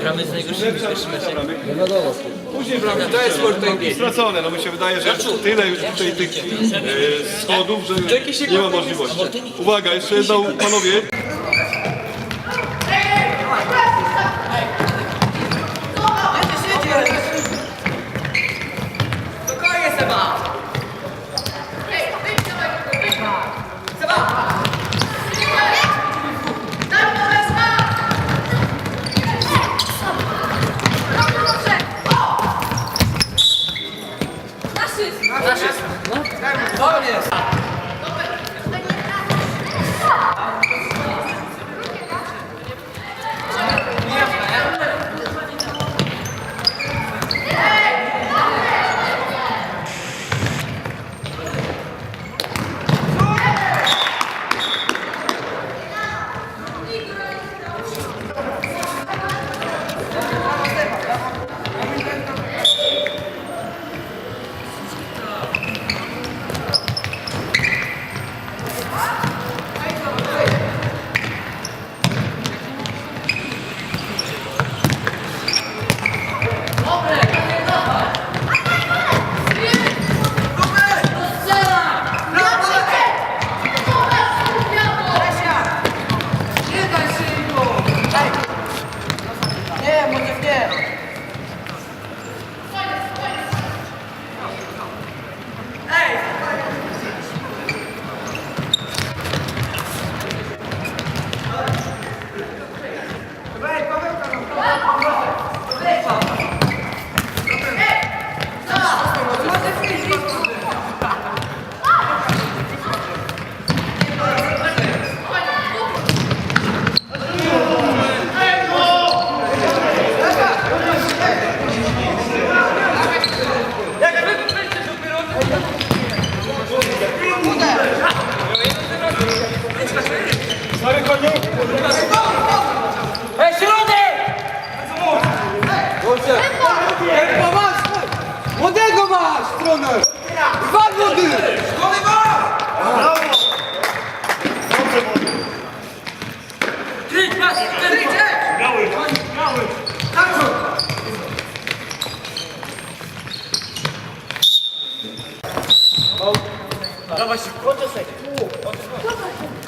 Gramy z najgorszzymi w pierwszym meczu. Później bramki To jest sport NBA. stracone, no mi się wydaje, że tyle już tutaj tych e, schodów, że nie ma możliwości. Uwaga, jeszcze jedną, panowie. Spokojnie Seba!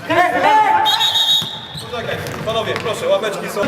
Kryć! Poczekaj, panowie, proszę, łapeczki są.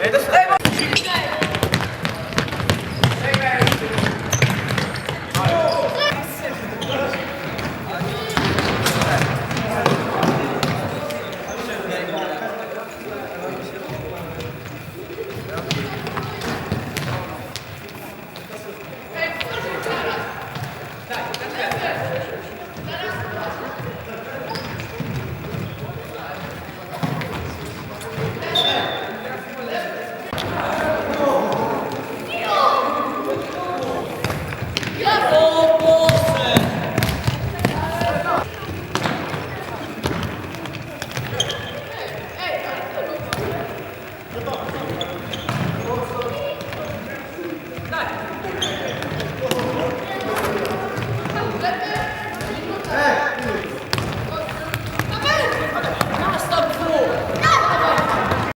এটা